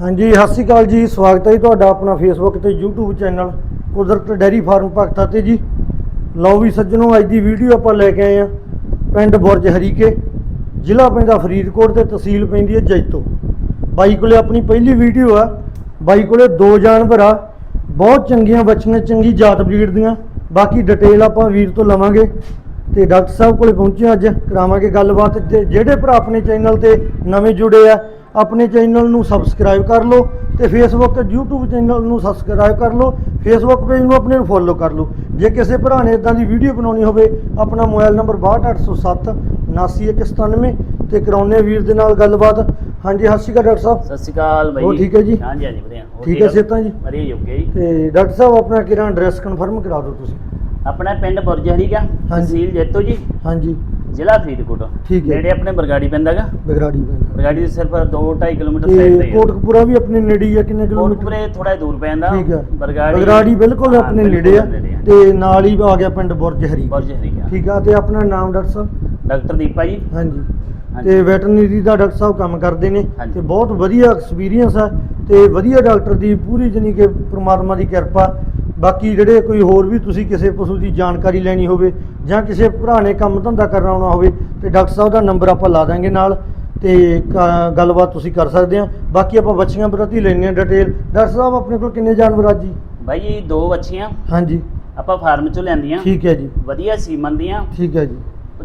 ਹਾਂਜੀ, ਸਤਿ ਸ਼੍ਰੀ ਅਕਾਲ ਜੀ। ਸਵਾਗਤ ਹੈ ਜੀ ਤੁਹਾਡਾ ਆਪਣਾ ਫੇਸਬੁੱਕ ਤੇ YouTube channel Kudrat dairy farm Bhagta ਤੇ ਜੀ। ਲਓ ਵੀ ਸੱਜਣੋ, ਅੱਜ ਦੀ ਵੀਡੀਓ ਆਪਾਂ ਲੈ ਕੇ ਆਏ ਆ ਪਿੰਡ ਬੁਰਜ ਹਰੀਕੇ, ਜ਼ਿਲ੍ਹਾ ਪੈਂਦਾ ਫਰੀਦਕੋਟ ਤੇ ਤਹਿਸੀਲ ਪੈਂਦੀ ਹੈ ਜੈਤੋ। ਬਾਈ ਕੋਲੇ ਆਪਣੀ ਪਹਿਲੀ ਵੀਡੀਓ ਆ। ਬਾਈ ਕੋਲੇ ਦੋ ਜਾਨਵਰ ਆ। ਬਹੁਤ ਚੰਗੀਆਂ ਬੱਚੀਆਂ ਚੰਗੀ ਜਾਤ ਬਰੀਡ ਦੀਆਂ। ਬਾਕੀ ਡਿਟੇਲ ਆਪਾਂ ਵੀਰ ਤੋਂ ਲਵਾਂਗੇ ਤੇ ਡਾਕਟਰ ਸਾਹਿਬ ਕੋਲੇ ਪਹੁੰਚੇ ਅੱਜ। ਕਰਾਵਾਂਗੇ ਗੱਲਬਾਤ। ਤੇ ਜਿਹੜੇ ਭਰਾ ਆਪਣੇ ਚੈਨਲ ਤੇ ਨਵੇਂ ਜੁੜੇ ਆ ਆਪਣੇ ਚੈਨਲ ਨੂੰ ਸਬਸਕ੍ਰਾਈਬ ਕਰ ਲਓ ਤੇ ਫੇਸਬੁੱਕ YouTube ਚੈਨਲ ਨੂੰ ਸਬਸਕ੍ਰਾਈਬ ਕਰ ਲਓ। ਫੇਸਬੁੱਕ ਪੇਜ ਨੂੰ ਆਪਣੇ ਨੂੰ ਫੋਲੋ ਕਰ ਲਓ। ਜੇ ਕਿਸੇ ਭਰਾ ਨੇ ਇਦਾਂ ਦੀ ਵੀਡੀਓ ਬਣਾਉਣੀ ਹੋਵੇ ਆਪਣਾ ਮੋਬਾਈਲ ਨੰਬਰ 62807 79197 ਤੇ ਕਰਾਉਨੇ ਵੀਰ ਦੇ ਨਾਲ ਗੱਲਬਾਤ। ਹਾਂਜੀ ਸਤਿ ਸ਼੍ਰੀ ਅਕਾਲ ਡਾਕਟਰ ਸਾਹਿਬ। ਸਤਿ ਸ਼੍ਰੀ ਅਕਾਲ ਬਾਈ। ਹੋਰ ਠੀਕ ਹੈ ਜੀ? ਹਾਂਜੀ ਹਾਂਜੀ ਵਧੀਆ। ਠੀਕ ਹੈ ਸਿਹਤਾਂ ਜੀ? ਵਧੀਆ ਜੀ ਓਕੇ। ਜੀ ਤੇ ਡਾਕਟਰ ਸਾਹਿਬ ਆਪਣਾ ਕਿਹੜਾ ਐਡਰੈਸ ਕਨਫਰਮ ਕਰਾ ਦਿਓ ਤੁਸੀਂ? ਆਪਣਾ ਪਿੰਡ ਬੁਰਜਹਰੀ ਦਾ ਤਹਿਸੀਲ ਜੈਤੋ ਜੀ। ਹਾਂਜੀ। ਜ਼ਿਲ੍ਹਾ ਫਰੀਦਕੋਟ। ਠੀਕ ਹੈ। ਨੇੜੇ ਆਪਣੇ ਬਰਗਾੜੀ ਪੈਂਦਾਗਾ ਬਗਰਾੜੀ ਪਿੰਡ ਬਰਗਾੜੀ ਦੇ ਸਿਰਫ 2.5 ਕਿਲੋਮੀਟਰ ਸਾਈਡ ਤੇ ਤੇ ਹੀ ਕੋਟਕਪੂਰਾ ਵੀ ਆਪਣੇ ਨੇੜੇ ਹੀ ਆ ਕਿੰਨੇ ਕਿਲੋਮੀਟਰ? ਕੋਟਪੁਰੇ ਥੋੜਾ ਦੂਰ ਪੈਂਦਾ ਠੀਕ ਹੈ ਬਰਗਾੜੀ ਬਗਰਾੜੀ ਬਿਲਕੁਲ ਹਾਂ, ਆਪਣੇ ਬਿਲਕੁਲ ਨੇੜੇ ਆ। ਨੇੜੇ ਆ। ਤੇ ਨਾਲ ਹੀ ਆ ਗਿਆ ਪਿੰਡ ਬੁਰਜ ਹਰੀ। ਬੁਰਜਹਰੀ ਦਾ ਠੀਕ ਆ ਤੇ ਆਪਣਾ ਨਾਮ ਡਾਕਟਰ ਸਾਹਿਬ? ਡਾਕਟਰ ਦੀਪਾ ਜੀ। ਹਾਂਜੀ। ਹਾਂਜੀ। ਤੇ ਵੈਟਰਨਰੀ ਦਾ ਡਾਕਟਰ ਸਾਹਿਬ ਕੰਮ ਕਰਦੇ ਨੇ। ਹਾਂਜੀ। ਤੇ ਬਹੁਤ ਵਧੀਆ ਐਕਸਪੀਰੀਅੰਸ ਆ। ਤੇ ਵਧੀਆ ਡਾਕਟਰ ਦੀ ਪੂਰੀ ਜਨੀ ਕਿ ਪ੍ਰਮਾਤਮਾ ਦੀ ਕਿਰਪਾ। ਬਾਕੀ ਜਿਹੜੇ ਕੋਈ ਹੋਰ ਵੀ ਤੁਸੀਂ ਕਿਸੇ ਪਸ਼ੂ ਦੀ ਜਾਣਕਾਰੀ ਲੈਣੀ ਹੋਵੇ ਜਾਂ ਕਿਸੇ ਭਰਾ ਨੇ ਕੰਮ ਧੰਦਾ ਕਰਨਾ ਆਉਣਾ ਹੋਵੇ ਤੇ ਡਾਕਟਰ ਸਾਹਿਬ ਦਾ ਨੰਬਰ ਆਪਾਂ ਲਾ ਦਾਂਗੇ ਨਾਲ ਤੇ ਗੱਲਬਾਤ ਤੁਸੀਂ ਕਰ ਸਕਦੇ ਆ ਬਾਕੀ ਆਪਾਂ ਬੱਚੀਆਂ ਪ੍ਰਤੀ ਲੈਣੇ ਆ ਡਿਟੇਲ ਡਾਕਟਰ ਸਾਹਿਬ ਆਪਣੇ ਕੋਲ ਕਿੰਨੇ ਜਾਨਵਰ ਅੱਜ ਜੀ? ਬਾਈ ਜੀ ਦੋ ਬੱਚੀਆਂ ਹਾਂਜੀ। ਆਪਾਂ ਫਾਰਮ ਚੋਂ ਲੈਂਦੀਆਂ ਠੀਕ ਹੈ ਜੀ। ਵਧੀਆ ਸੀਮਨ ਦੀਆਂ। ਠੀਕ ਹੈ ਜੀ।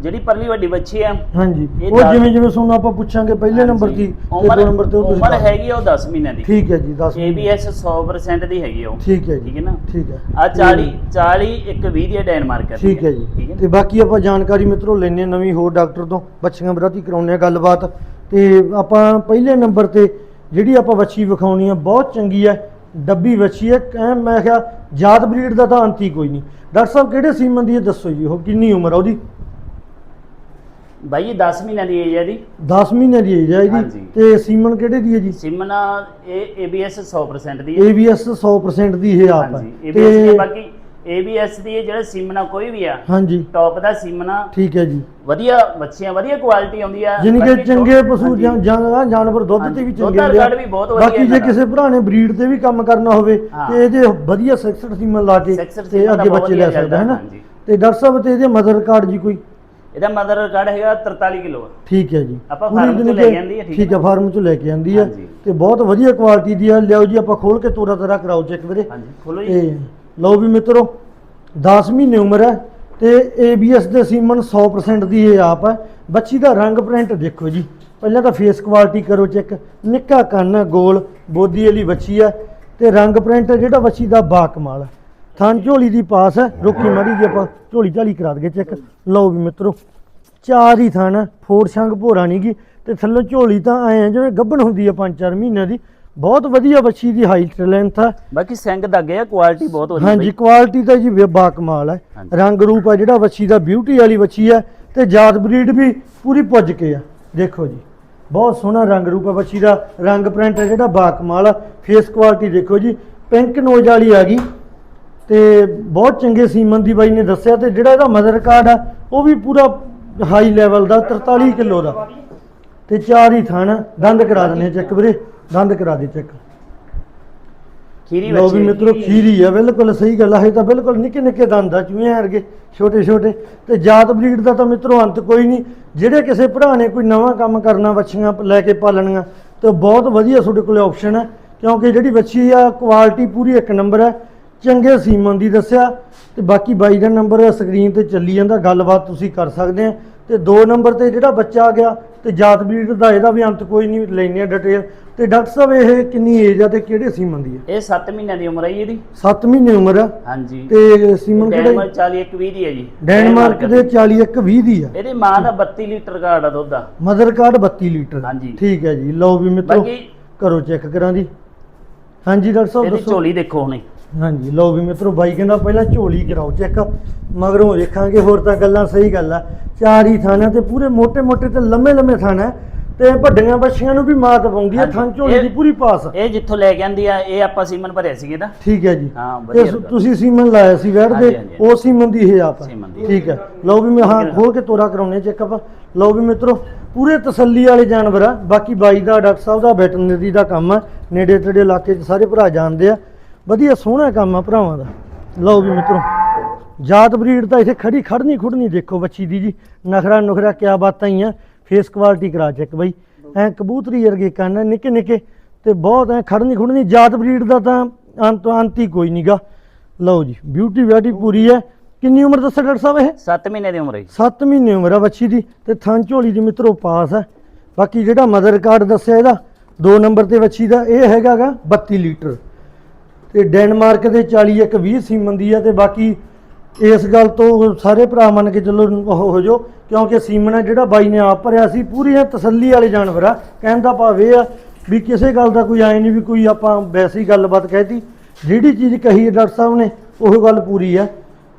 ਜਿਹੜੀ ਪਰਲੀ ਵੱਡੀ ਬੱਚੀ ਆ ਹਾਂਜੀ। ਇਹ ਉਹ ਦਸ- ਜਿਵੇਂ ਜਿਵੇਂ ਤੁਹਾਨੂੰ ਆਪਾਂ ਪੁੱਛਾਂਗੇ ਪਹਿਲੇ ਨੰਬਰ। ਦੀ ਤੇ ਉਮਰ ਦੋ ਨੰਬਰ ਤੇ ਉਹ ਤੁਸੀਂ ਉਮਰ ਦੱਸ। ਹੈਗੀ ਆ ਉਹ 10 ਮਹੀਨਿਆਂ ਦੀ। ਠੀਕ ਹੈ ਜੀ 10 ABS 100% ਦੀ ਹੈਗੀ ਆ ਉਹ। ਠੀਕ ਹੈ ਜੀ। ਠੀਕ ਹੈ ਨਾ? ਠੀਕ ਹੈ। ਆ 40 40 ਇੱਕ 20 ਦੀ ਡੈਨਮਾਰਕ ਦੀ ਠੀਕ ਹੈ। ਜੀ। ਹੈ ਤੇ ਬਾਕੀ ਆਪਾਂ ਜਾਣਕਾਰੀ ਮਿੱਤਰੋ ਲੈਣੇ ਨਵੀਂ ਹੋਰ ਡਾਕਟਰ ਤੋਂ ਬੱਚੀਆਂ ਬਰਾਤੀ ਕਰਾਉਣੇ ਆ ਗੱਲਬਾਤ। ਤੇ ਆਪਾਂ ਪਹਿਲੇ ਨੰਬਰ ਤੇ ਜਿਹੜੀ ਆਪਾਂ ਬੱਚੀ ਵਿਖਾਉਣੀ ਆ ਬਹੁਤ ਚੰਗੀ ਹੈ ਡੱਬੀ ਬੱਚੀ ਹੈ। ਕਹਿ ਮੈਂ ਕਿਹਾ ਜਾਤ ਬਰੀਡ ਦਾ ਤਾਂ ਅੰਤ ਹੀ ਕੋਈ ਨਹੀਂ। ਡਾਕਟਰ ਸਾਹਿਬ ਕਿਹੜੇ ਸੀਮਨ ਦੀ ਹੈ ਦੱਸੋ ਜੀ? ਉਹ ਕਿੰਨੀ ਉਮਰ ਆ ਉਹਦੀ? ਬਾਈ ਇਹ 10 ਮਹੀਨਿਆਂ ਦੀ ਏਜ ਹੈ ਦੀ 10 ਮਹੀਨੇ ਦੀ ਏਜ ਹੈ ਇਹਦੀ ਹਾਂਜੀ। ਤੇ ਸੀਮਨ ਕਿਹੜੇ ਦੀ ਹੈ ਜੀ ਸਿਮਨਾ ਇਹ ABS 100% ਦੀ ਹੈ ABS 100% ਦੀ ਇਹ ਆਪ ਹਾਂਜੀ ਹੈ ABS ਦੀ ਹੈ, ਬਾਕੀ ABS ਦੀ ਇਹ ਜਿਹੜਾ ਸਿਮਨਾ ਕੋਈ ਵੀ ਆ ਹਾਂਜੀ ਟੌਪ ਦਾ ਸਿਮਨਾ ਠੀਕ ਹੈ ਜੀ ਵਧੀਆ ਬੱਚੀਆਂ ਵਧੀਆ ਕੁਆਲਿਟੀ ਆਉਂਦੀ ਆ ਜਿਨ ਕਿ ਬਾਕੀ ਚੰਗੇ ਪਸ਼ੂ ਹਾਂਜੀ। ਜਾਂ- ਜਾਂ- ਜਾਨਵਰ ਦੁੱਧ ਤੇ ਵੀ ਦੁੱਧ ਚੰਗੇ ਦਾ ਹੁੰਦੇ ਆ। ਰਿਕਾਰਡ ਵੀ ਬਹੁਤ ਵਧੀਆ ਬਾਕੀ ਜੇ ਇਹਨਾਂ ਦਾ। ਕਿਸੇ ਭਰਾ ਨੇ ਬਰੀਡ ਤੇ ਵੀ ਕੰਮ ਕਰਨਾ ਹੋਵੇ ਹਾਂ। ਤੇ ਇਹਦੇ ਵਧੀਆ ਸੈਕਸਰ ਸੀਮਨ ਲਾ ਕੇ ਤੇ ਸੀਮਨ ਦਾ ਅੱਗੇ ਬਹੁਤ ਬੱਚੇ ਲੈ ਵਧੀਆ ਸਕਦਾ ਹੈ ਨਾ ਹਾਂਜੀ। ਤੇ ਡਾਕਟਰ ਸਾਹਿਬ ਤੇ ਇਹਦੇ ਮਦਰ ਕਾਰਡ ਜੀ ਕੋਈ ਇਹਦਾ ਮਦਰ ਰਿਕਾਰਡ ਹੈਗਾ 43 ਕਿਲੋ ਠੀਕ ਹੈ ਜੀ। ਆਪਾਂ ਪੂਰੀ ਚੋਂ ਜਾਣੀ ਲੈ ਕਿ- ਆਂਦੀ ਹੈ, ਠੀਕ ਠੀਕ ਹੈ ਫਾਰਮ ਚੋਂ ਲੈ ਕੇ ਆਂਦੀ ਹੈ ਹਾਂਜੀ। ਤੇ ਬਹੁਤ ਵਧੀਆ ਕੁਆਲਿਟੀ ਦੀ ਹੈ ਲਿਆਓ ਜੀ ਆਪਾਂ ਖੋਲ ਕੇ ਤੋਰਾ ਤਰਾ ਕਰਾਓ ਚੈੱਕ ਵੀਰੇ। ਹਾਂਜੀ ਖੋਲੋ ਜੀ। ਤੇ ਲਓ ਵੀ ਮਿੱਤਰੋ 10 ਮਹੀਨੇ ਉਮਰ ਹੈ ਤੇ ABS ਦੇ ਸੀਮਨ 100% ਦੀ ਇਹ ਆਪ ਹੈ। ਬੱਚੀ ਦਾ ਰੰਗ ਪ੍ਰਿੰਟ ਦੇਖੋ ਜੀ। ਪਹਿਲਾਂ ਤਾਂ ਫੇਸ ਕੁਆਲਿਟੀ ਕਰੋ ਚੈੱਕ ਨਿੱਕਾ ਕੰਨ ਹੈ, ਗੋਲ ਬੋਦੀ ਵਾਲੀ ਬੱਚੀ ਹੈ ਤੇ ਰੰਗ ਪ੍ਰਿੰਟ ਜਿਹੜਾ ਬੱਚੀ ਦਾ ਬਾ ਕਮਾਲ ਹੈ ਥਣ ਝੋਲੀ ਦੀ ਪਾਸ ਹੈ ਰੋਕੀ ਮਾੜੀ ਜੀ ਆਪਾਂ ਝੋਲੀ ਝਾਲੀ ਕਰਾ ਦਈਏ ਚੈੱਕ ਲਓ ਵੀ ਮਿੱਤਰੋ ਚਾਰ ਹੀ ਥਣ ਹੈ, ਫੋੜ ਸੰਗ ਭੋਰਾ ਨਹੀਂ ਗੀ ਤੇ ਥੱਲੋਂ ਝੋਲੀ ਤਾਂ ਐ ਆ ਜਿਵੇਂ ਗੱਭਣ ਹੁੰਦੀ ਆ 5-4 ਮਹੀਨਿਆਂ ਦੀ। ਬਹੁਤ ਵਧੀਆ ਬੱਚੀ ਦੀ ਹਾਈਟ ਲੈਂਥ ਹੈ। ਬਾਕੀ ਸਿੰਘ ਦਾਗੇ ਆ ਕੁਆਲਿਟੀ ਬਹੁਤ ਵਧੀਆ ਹਾਂਜੀ। ਕੁਆਲਿਟੀ ਤਾਂ ਜੀ ਬੇ- ਕਮਾਲ ਹੈ। ਰੰਗ ਰੂਪ ਆ ਜਿਹੜਾ ਬੱਚੀ ਦਾ ਬਿਊਟੀ ਵਾਲੀ ਬੱਚੀ ਹੈ ਤੇ ਜਾਤ ਬਰੀਡ ਵੀ ਪੂਰੀ ਪੁੱਜ ਕੇ ਆ। ਦੇਖੋ ਜੀ ਬਹੁਤ ਸੋਹਣਾ ਰੰਗ ਰੂਪ ਹੈ ਬੱਚੀ ਦਾ। ਰੰਗ ਪ੍ਰਿੰਟ ਹੈ ਜਿਹੜਾ ਬਾ ਕਮਾਲ ਆ। ਫੇਸ ਕੁਆਲਿਟੀ ਦੇਖੋ ਜੀ ਪਿੰਕ ਨੋਜ਼ ਵਾਲੀ ਆ ਗਈ। ਤੇ ਬਹੁਤ ਚੰਗੇ ਸੀਮਨ ਦੀ ਬਾਈ ਨੇ ਦੱਸਿਆ ਤੇ ਜਿਹੜਾ ਇਹਦਾ ਮਦਰ ਕਾਰਡ ਆ ਉਹ ਵੀ ਪੂਰਾ ਹਾਈ ਲੈਵਲ ਦਾ 43 ਕਿਲੋ ਦਾ। ਤੇ ਚਾਰ ਹੀ ਥਣ ਦੰਦ ਕਰਾ ਦਿੰਦੇ ਚੈੱਕ ਵੀਰੇ ਦੰਦ ਕਰਾ ਦੇ ਚੈੱਕ ਖੀਰੀ ਲੋ ਵੀ। ਮਿੱਤਰੋ ਖੀਰੀ ਆ ਬਿਲਕੁਲ ਸਹੀ ਗੱਲ ਆ ਇਹ ਤਾਂ ਬਿਲਕੁਲ ਨਿੱਕੇ ਨਿੱਕੇ ਦੰਦ ਆ ਚੂਹਿਆਂ ਵਰਗੇ ਛੋਟੇ ਛੋਟੇ। ਤੇ ਜਾਤ ਬਰੀਡ ਦਾ ਤਾਂ ਮਿੱਤਰੋ ਅੰਤ ਕੋਈ ਨਹੀਂ ਜਿਹੜੇ ਕਿਸੇ ਭਰਾ ਨੇ ਕੋਈ ਨਵਾਂ ਕੰਮ ਕਰਨਾ ਬੱਚੀਆਂ ਲੈ ਕੇ ਪਾਲਣੀਆਂ ਤੇ ਬਹੁਤ ਵਧੀਆ ਤੁਹਾਡੇ ਕੋਲੇ ਆਪਸ਼ਨ ਹੈ ਕਿਉਂਕਿ ਜਿਹੜੀ ਬੱਚੀ ਆ ਕੁਆਲਿਟੀ ਪੂਰੀ ਇੱਕ ਨੰਬਰ ਹੈ ਚੰਗੇ ਸੀਮਨ ਦੀ ਦੱਸਿਆ ਤੇ ਬਾਕੀ ਬਾਈ ਦਾ ਨੰਬਰ ਸਕਰੀਨ ਤੇ ਚੱਲੀ ਜਾਂਦਾ ਗੱਲਬਾਤ ਤੁਸੀਂ ਕਰ ਸਕਦੇ ਆ। ਤੇ ਦੋ ਨੰਬਰ ਤੇ ਜਿਹੜਾ ਬੱਚਾ ਆ ਗਿਆ ਤੇ ਜਾਤ ਬਰੀਡ ਦਾ ਇਹਦਾ ਵੀ ਅੰਤ ਕੋਈ ਨਹੀਂ ਲੈਣੀ ਆ ਡਿਟੇਲ ਤੇ ਡਾਕਟਰ ਸਾਹਿਬ ਇਹ ਕਿੰਨੀ ਏਜ ਆ ਤੇ ਕਿਹੜੇ ਸੀਮਨ ਦੀ ਹੈ ਇਹ 7 ਮਹੀਨਿਆਂ ਦੀ ਉਮਰ ਹੈ ਜੀ ਇਹਦੀ। 7 ਮਹੀਨੇ ਉਮਰ ਆ। ਹਾਂਜੀ। ਤੇ ਸੀਮਨ ਡੈਨਮਾਰਕ ਕਿਹੜੇ 40 ਇੱਕ 20 ਦੀ ਹੈ ਜੀ। ਡੈਨਮਾਰਕ ਦੇ 41 20 ਦੀ ਆ। ਇਹਦੀ ਮਾਂ ਦਾ 32 ਲੀਟਰ ਕਾਰਡ ਆ ਦੁੱਧ ਦਾ। Mother card 32 litre. ਹਾਂਜੀ। ਠੀਕ ਹੈ ਜੀ। ਲਓ ਵੀ ਮਿੱਤਰੋ ਕਰੋ ਚੈੱਕ ਕਰਾਂ ਦੀ। ਹਾਂਜੀ ਡਾਕਟਰ ਸਾਹਿਬ ਇਹਦੀ ਦੱਸੋ। ਝੋਲੀ ਦੇਖੋ ਹੁਣੇ। ਹਾਂਜੀ ਲਓ ਵੀ ਮਿੱਤਰੋ ਬਾਈ ਕਹਿੰਦਾ ਪਹਿਲਾਂ ਝੋਲੀ ਕਰਾਓ ਚੈੱਕ ਮਗਰੋਂ ਵੇਖਾਂਗੇ ਹੋਰ ਤਾਂ ਗੱਲਾਂ ਸਹੀ ਗੱਲ ਆ। ਚਾਰ ਹੀ ਥਾਣਾ ਤੇ ਪੂਰੇ ਮੋਟੇ ਮੋਟੇ ਤੇ ਲੰਮੇ-ਲੰਮੇ ਥਾਣਾ ਤੇ ਵੱਡੀਆਂ ਬੱਛੀਆਂ ਨੂੰ ਵੀ ਮਾਤ ਪਾਉਂਦੀ ਆ ਥਣ ਝੋਲੀ ਦੀ ਪੂਰੀ ਪਾਸ। ਇਹ ਜਿੱਥੋਂ ਲੈ ਕੇ ਆਂਦੀ ਆ ਇਹ ਆਪਾਂ ਸੀਮਨ ਭਰਿਆ ਸੀ ਇਹਦਾ। ਠੀਕ ਹੈ ਜੀ। ਹਾਂ ਵਧੀਆ ਤੁਸੀਂ ਸੀਮਨ ਲਾਇਆ ਸੀ ਵੈੜ ਦੇ ਉਹ ਸੀਮਨ ਦੀ ਇਹ ਆਪ ਠੀਕ ਹੈ। ਲਓ ਵੀ ਮੈਂ ਹਾਂ ਖੋਲ ਕੇ ਤੋਰਾ ਕਰਾਉਣੇ ਚੈੱਕਅਪ ਲਓ ਵੀ ਮਿੱਤਰੋ ਪੂਰੇ ਤਸੱਲੀ ਵਾਲੇ ਜਾਨਵਰ ਆ। ਬਾਕੀ ਬਾਈ ਦਾ ਡਾਕਟਰ ਸਾਹਿਬ ਦਾ ਵੈਟਰਨਰੀ ਦਾ ਕੰਮ ਆ। ਨੇੜੇ ਤੇੜੇ ਇਲਾਕੇ 'ਚ ਸਾਰੇ ਭਰਾ ਜਾਣਦੇ ਆ। ਵਧੀਆ ਸੋਹਣਾ ਕੰਮ ਆ ਭਰਾਵਾਂ ਦਾ। ਲਓ ਵੀ ਮਿੱਤਰੋ ਜਾਤ ਬਰੀਡ ਤਾਂ ਇੱਥੇ ਖੜੀ ਖੜਨੀ ਖੁੜਨੀ ਦੇਖੋ ਬੱਚੀ ਦੀ ਜੀ। ਨਖਰਾ ਨੁਖਰਾ ਕਿਆ ਬਾਤਾਂ ਹੀ ਆ। ਫੇਸ ਕੁਆਲਿਟੀ ਕਰਾ ਚੈੱਕ ਬਾਈ। ਐ ਕਬੂਤਰੀ ਵਰਗੇ ਕੰਨ ਨਿੱਕੇ ਨਿੱਕੇ ਤੇ ਬਹੁਤ ਐ ਖੜਨੀ ਖੁੜਨੀ। ਜਾਤ ਬਰੀਡ ਦਾ ਤਾਂ ਅੰਤ ਅੰਤ ਹੀ ਕੋਈ ਨਹੀਂਗਾ ਲਓ ਜੀ ਬਿਊਟੀ ਵੈਟੀ ਪੂਰੀ ਹੈ। ਕਿੰਨੀ ਉਮਰ ਦੱਸਿਆ ਡਾਕਟਰ ਸਾਹਿਬ ਇਹ? 7 ਮਹੀਨੇ ਦੀ ਉਮਰ ਹੈ ਜੀ। 7 ਮਹੀਨੇ ਉਮਰ ਆ ਬੱਚੀ ਦੀ ਤੇ ਥਣ ਝੋਲੀ ਦੀ ਮਿੱਤਰੋ ਪਾਸ ਹੈ ਬਾਕੀ ਜਿਹੜਾ ਮਦਰ ਕਾਰਡ ਦੱਸਿਆ ਇਹਦਾ 2 ਨੰਬਰ ਤੇ ਬੱਚੀ ਦਾ ਇਹ ਹੈਗਾਗਾ 32 ਲੀਟਰ। ਤੇ ਡੈਨਮਾਰਕ ਦੇ 40 ਇੱਕ 20 ਸੀਮਨ ਦੀ ਆ ਤੇ ਬਾਕੀ ਇਸ ਗੱਲ ਤੋਂ ਸਾਰੇ ਭਰਾ ਮੰਨ ਕੇ ਚੱਲੋ ਉਹ ਹੋ ਜੋ ਕਿਉਂਕਿ ਸੀਮਨ ਆ ਜਿਹੜਾ ਬਾਈ ਨੇ ਆਪ ਭਰਿਆ ਸੀ ਪੂਰੀ ਪੂਰੀਆਂ ਤਸੱਲੀ ਵਾਲੇ ਜਾਨਵਰ ਆ। ਕਹਿਣ ਦਾ ਭਾਵ ਇਹ ਆ ਵੀ ਕਿਸੇ ਗੱਲ ਦਾ ਕੋਈ ਐ ਨਹੀਂ ਵੀ ਕੋਈ ਆਪਾਂ ਵੈਸੀ ਹੀ ਗੱਲਬਾਤ ਕਹਿਤੀ। ਜਿਹੜੀ ਚੀਜ਼ ਕਹੀ ਹੈ ਡਾਕਟਰ ਸਾਹਿਬ ਨੇ, ਉਹ ਗੱਲ ਪੂਰੀ ਆ।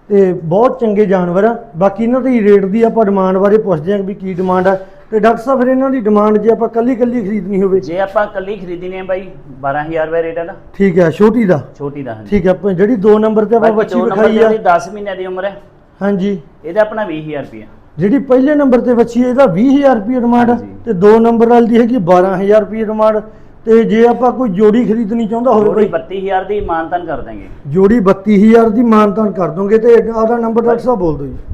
ਤੇ ਬਹੁਤ ਚੰਗੇ ਜਾਨਵਰ ਆ। ਬਾਕੀ ਇਹਨਾਂ ਦੀ ਰੇਟ ਦੀ ਆਪਾਂ ਡਿਮਾਂਡ ਬਾਰੇ ਪੁੱਛਦੇ ਹਾਂ ਵੀ ਕੀ ਡਿਮਾਂਡ ਆ। ਤੇ ਡਾਕਟਰ ਸਾਹਿਬ ਫਿਰ ਇਹਨਾਂ ਦੀ ਡਿਮਾਂਡ ਜੇ ਆਪਾਂ ਕੱਲੀ ਕੱਲੀ ਖਰੀਦਣੀ ਹੋਵੇ? ਜੇ ਆਪਾਂ ਕੱਲੀ ਖਰੀਦਣੀ ਹੈ ਬਾਈ 12000 ਰੁਪਏ ਰੇਟ ਹੈ ਨਾ। ਠੀਕ ਹੈ ਛੋਟੀ ਦਾ? ਛੋਟੀ ਦਾ ਹਾਂਜੀ। ਠੀਕ ਹੈ ਆਪਾਂ ਜਿਹੜੀ 2 ਨੰਬਰ ਤੇ ਆਪਾਂ ਬੱਚੀ ਵਿਖਾਈ ਆ। ਉਹਦੀ 10 ਮਹੀਨਿਆਂ ਦੀ ਉਮਰ ਹੈ। ਹਾਂਜੀ। ਇਹਦਾ ਆਪਣਾ 20000 ਰੁਪਏ ਜਿਹੜੀ ਪਹਿਲੇ ਨੰਬਰ ਤੇ ਬੱਚੀ ਹੈ ਇਹਦਾ 20000 ਰੁਪਏ ਡਿਮਾਂਡ। ਤੇ 2 ਨੰਬਰ ਵਾਲੀ ਦੀ ਹੈਗੀ 12000 ਰੁਪਏ ਡਿਮਾਂਡ ਤੇ ਜੇ ਆਪਾਂ ਕੋਈ ਜੋੜੀ ਖਰੀਦਣੀ ਚਾਹੁੰਦਾ ਹੋਵੇ ਬਈ। 32000 ਦੀ ਮਾਨਤਨ ਕਰ ਦਾਂਗੇ ਜੋੜੀ 32000 ਦੀ ਮਾਨਤਾਨ ਕਰ ਦੋਗੇ ਤੇ ਆਦਾ ਨੰਬਰ ਡਾਕਟਰ ਸਾਹਿਬ ਬੋਲ ਦਿਓ ਜੀ।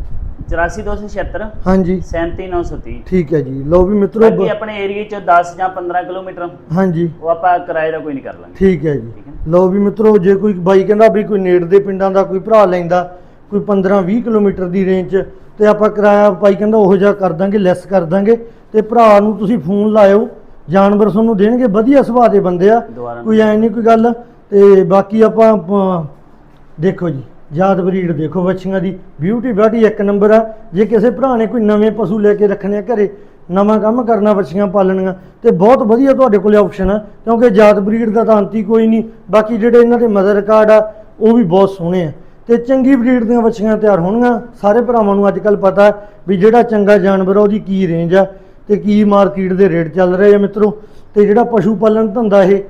84276 ਹਾਂਜੀ। 37930 ਠੀਕ ਹੈ ਜੀ। ਲਓ ਵੀ ਮਿੱਤਰੋ ਬਾਕੀ ਆਪਣੇ ਏਰੀਆ ਚ 10 ਜਾਂ 15 ਕਿਲੋਮੀਟਰ ਹਾਂਜੀ। ਉਹ ਆਪਾਂ ਕਿਰਾਏ ਦਾ ਕੋਈ ਨਹੀਂ ਕਰ ਲਾਂਗੇ। ਠੀਕ ਹੈ ਜੀ। ਲਓ ਵੀ ਮਿੱਤਰੋ ਜੇ ਕੋਈ ਬਾਈ ਕਹਿੰਦਾ ਵੀ ਕੋਈ ਨੇੜ ਦੇ ਪਿੰਡਾਂ ਦਾ ਕੋਈ ਭਰਾ ਲੈਂਦਾ ਕੋਈ 15-20 ਕਿਲੋਮੀਟਰ ਦੀ ਰੇਂਜ 'ਚ ਤੇ ਆਪਾਂ ਕਿਰਾਇਆ ਬਾਈ ਕਹਿੰਦਾ ਉਹੋ ਜਿਹਾ ਕਰ ਦਾਂਗੇ ਲੈਸ ਕਰ ਦਾਂਗੇ ਤੇ ਭਰਾ ਨੂੰ ਤੁਸੀਂ ਫੋਨ ਲਾਇਓ ਜਾਨਵਰ ਤੁਹਾਨੂੰ ਦੇਣਗੇ ਵਧੀਆ ਸੁਭਾਅ ਦੇ ਬੰਦੇ ਆ। ਕੋਈ ਐ ਨਹੀਂ ਕੋਈ ਗੱਲ ਤੇ ਬਾਕੀ ਆਪਾਂ ਦੇਖੋ ਜੀ। ਜਾਤ ਬਰੀਡ ਦੇਖੋ ਵੱਛੀਆਂ ਦੀ। ਬਿਊਟੀ ਬਾਡੀ ਇੱਕ ਨੰਬਰ ਆ। ਜੇ ਕਿਸੇ ਭਰਾ ਨੇ ਕੋਈ ਨਵੇਂ ਪਸ਼ੂ ਲੈ ਕੇ ਰੱਖਣੇ ਆ ਘਰੇ, ਨਵਾਂ ਕੰਮ ਕਰਨਾ, ਵੱਛੀਆਂ ਪਾਲਣੀਆਂ, ਤੇ ਬਹੁਤ ਵਧੀਆ ਤੁਹਾਡੇ ਕੋਲੇ ਆਪਸ਼ਨ ਆ। ਕਿਉਂਕਿ ਜਾਤ ਬਰੀਡ ਦਾ ਤਾਂ ਅੰਤ ਹੀ ਕੋਈ ਨਹੀਂ। ਬਾਕੀ ਜਿਹੜੇ ਇਹਨਾਂ ਦੇ ਮਦਰ ਕਾਰਡ ਆ, ਉਹ ਵੀ ਬਹੁਤ ਸੋਹਣੇ ਆ। ਤੇ ਚੰਗੀ ਬਰੀਡ ਦੀਆਂ ਵੱਛੀਆਂ ਤਿਆਰ ਹੋਣਗੀਆਂ। ਸਾਰੇ ਭਰਾਵਾਂ ਨੂੰ ਅੱਜ ਕੱਲ ਪਤਾ ਵੀ ਜਿਹੜਾ ਚੰਗਾ ਜਾਨਵਰ ਆ, ਉਹਦੀ ਕੀ ਰੇਂਜ ਆ ਤੇ ਕੀ ਮਾਰਕੀਟ ਦੇ ਰੇਟ ਚੱਲ ਰਹੇ ਆ ਮਿੱਤਰੋ। ਤੇ ਜਿਹੜਾ ਪਸ਼ੂ ਪਾਲਣ ਧੰਦਾ ਇਹ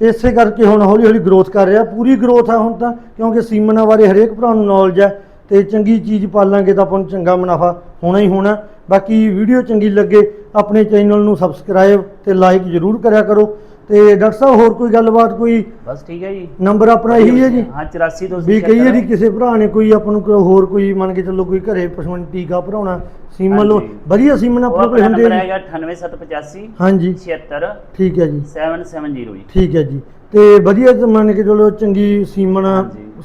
ਇਸੇ ਕਰਕੇ ਹੁਣ ਹੌਲੀ ਹੌਲੀ ਗਰੋਥ ਕਰ ਰਿਹਾ। ਪੂਰੀ ਗਰੋਥ ਆ ਹੁਣ ਤਾਂ, ਕਿਉਂਕਿ ਸੀਮਨਾਂ ਬਾਰੇ ਹਰੇਕ ਭਰਾ ਨੂੰ ਨੌਲੇਜ ਹੈ ਤੇ ਚੰਗੀ ਚੀਜ਼ ਪਾਲਾਂਗੇ ਤਾਂ ਆਪਾਂ ਨੂੰ ਚੰਗਾ ਮੁਨਾਫਾ ਹੋਣਾ ਹੀ ਹੋਣਾ। ਬਾਕੀ ਵੀਡੀਓ ਚੰਗੀ ਲੱਗੇ, ਆਪਣੇ ਚੈਨਲ ਨੂੰ ਸਬਸਕ੍ਰਾਈਬ ਤੇ ਲਾਈਕ ਜ਼ਰੂਰ ਕਰਿਆ ਕਰੋ। ਤੇ ਡਾਕਟਰ ਸਾਹਿਬ ਹੋਰ ਕੋਈ ਗੱਲਬਾਤ ਕੋਈ ਬਸ ਠੀਕ ਹੈ ਜੀ। ਨੰਬਰ ਆਪਣਾ ਇਹੀ ਹੈ ਜੀ? ਹਾਂ 84 ਤੋਂ ਵੀ ਕਈ ਵਾਰੀ ਕਿਸੇ ਭਰਾ ਨੇ ਕੋਈ ਆਪਾਂ ਨੂੰ ਕੋਈ ਹੋਰ ਕੋਈ ਮੰਨ ਕੇ ਚੱਲੋ ਕੋਈ ਘਰੇ ਪਸ਼ੂਆਂ ਨੂੰ ਟੀਕਾ ਭਰਾਉਣਾ ਸੀਮਨ ਲੋ। ਵਧੀਆ ਸੀਮਨ ਆਪਣੇ ਕੋਲ ਹੁੰਦੇ ਆ ਹੈਗਾ 98785 ਹਾਂਜੀ। 76 ਠੀਕ ਹੈ ਜੀ। 770 ਜੀ। ਠੀਕ ਹੈ ਜੀ। ਤੇ ਵਧੀਆ ਮੰਨ ਕੇ ਚਲੋ ਚੰਗੀ ਸੀਮਨ।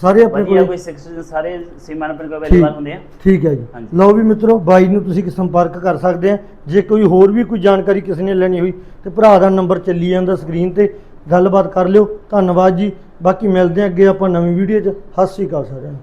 ਸਾਰੇ ਆਪਣੇ ਵਧੀਆ ਕੋਲ। ਕੋਈ ਸਿਕਸ ਸਾਰੇ ਸੀਮਨ ਆਪਣੇ ਕੋਲ ਠੀਕ ਅਵੇਲੇਬਲ ਹੁੰਦੇ ਆ। ਠੀਕ ਹੈ ਜੀ। ਹਾਂਜੀ। ਲਓ ਵੀ ਮਿੱਤਰੋ ਬਾਈ ਨੂੰ ਤੁਸੀਂ ਸੰਪਰਕ ਕਰ ਸਕਦੇ ਆ। ਜੇ ਕੋਈ ਹੋਰ ਵੀ ਕੋਈ ਜਾਣਕਾਰੀ ਕਿਸੇ ਨੇ ਲੈਣੀ ਹੋਈ ਤੇ ਭਰਾ ਦਾ ਨੰਬਰ ਚੱਲੀ ਜਾਂਦਾ ਸਕਰੀਨ ਤੇ ਗੱਲਬਾਤ ਕਰ ਲਿਓ। ਧੰਨਵਾਦ ਜੀ। ਬਾਕੀ ਮਿਲਦੇ ਆ ਅੱਗੇ ਆਪਾਂ ਨਵੀਂ ਵੀਡੀਓ 'ਚ। ਸਤਿ ਸ਼੍ਰੀ ਅਕਾਲ ਸਾਰਿਆਂ ਨੂੰ।